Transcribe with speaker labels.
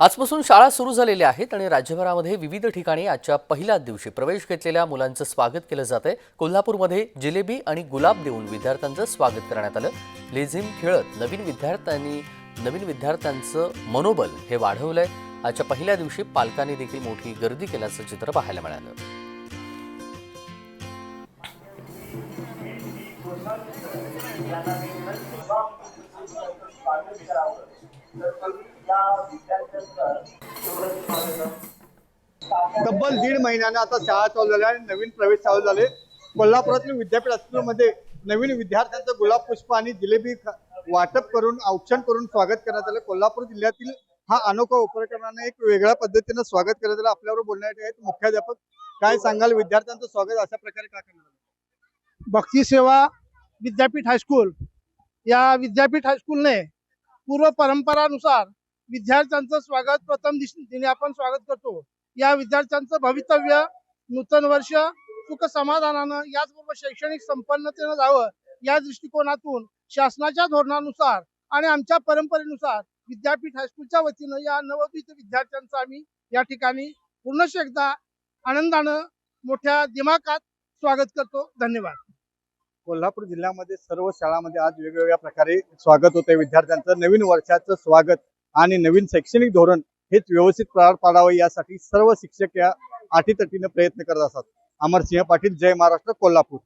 Speaker 1: आजपासून शाळा सुरू झालेल्या आहेत आणि राज्यभरामध्ये विविध ठिकाणी आजच्या पहिल्याच दिवशी प्रवेश घेतलेल्या मुलांचं स्वागत केलं जात आहे कोल्हापूरमध्ये जिलेबी आणि गुलाब देऊन विद्यार्थ्यांचं स्वागत करण्यात आलं. लेझिम खेळत नवीन विद्यार्थ्यांनी नवीन विद्यार्थ्यांचं मनोबल हे वाढवलंय. आजच्या पहिल्या दिवशी पालकांनी देखील मोठी गर्दी केल्याचं चित्र पाहायला मिळालं.
Speaker 2: तब्बल दीड महिन्याने आता शाळा चालू झाल्या आणि नवीन प्रवेश चालू झाले. कोल्हापुरातील विद्यापीठमध्ये नवीन विद्यार्थ्यांचं गुलाब पुष्प आणि जिलेबी वाटप करून औक्षण करून स्वागत करण्यात आलं. कोल्हापूर जिल्ह्यातील हा अनोखा उपक्रमाने एक वेगळ्या पद्धतीनं स्वागत करण्यात आलं. आपल्यावर बोलण्यासाठी आहेत मुख्याध्यापक. काय सांगाल? विद्यार्थ्यांचं स्वागत अशा प्रकारे का करणार आलं?
Speaker 3: भक्ती सेवा विद्यापीठ हायस्कूल या विद्यापीठ हायस्कूलने पूर्व परंपरानुसार विद्यार्थ्यांचं स्वागत प्रथम दिनी आपण स्वागत करतो. या विद्यार्थ्यांचं भवितव्य नूतन वर्ष सुख समाधानानं याचबरोबर शैक्षणिक संपन्नतेनं जावं या दृष्टिकोनातून शासनाच्या धोरणानुसार आणि आमच्या परंपरेनुसार विद्यापीठ हायस्कूलच्या वतीनं या नवोदित विद्यार्थ्यांचं आम्ही या ठिकाणी पूर्णश एकदा आनंदानं मोठ्या दिमाखात स्वागत करतो. धन्यवाद.
Speaker 2: कोल्हापूर जिल्ह्यामध्ये सर्व शाळांमध्ये आज वेगवेगळ्या प्रकारे स्वागत होते विद्यार्थ्यांचं नवीन वर्षाचं स्वागत आणि नवीन शैक्षणिक धोरण हेच व्यवस्थित पार पाडावं यासाठी सर्व शिक्षक या अटीतटीनं प्रयत्न करत असतात. अमरसिंह पाटील जय महाराष्ट्र कोल्हापूर.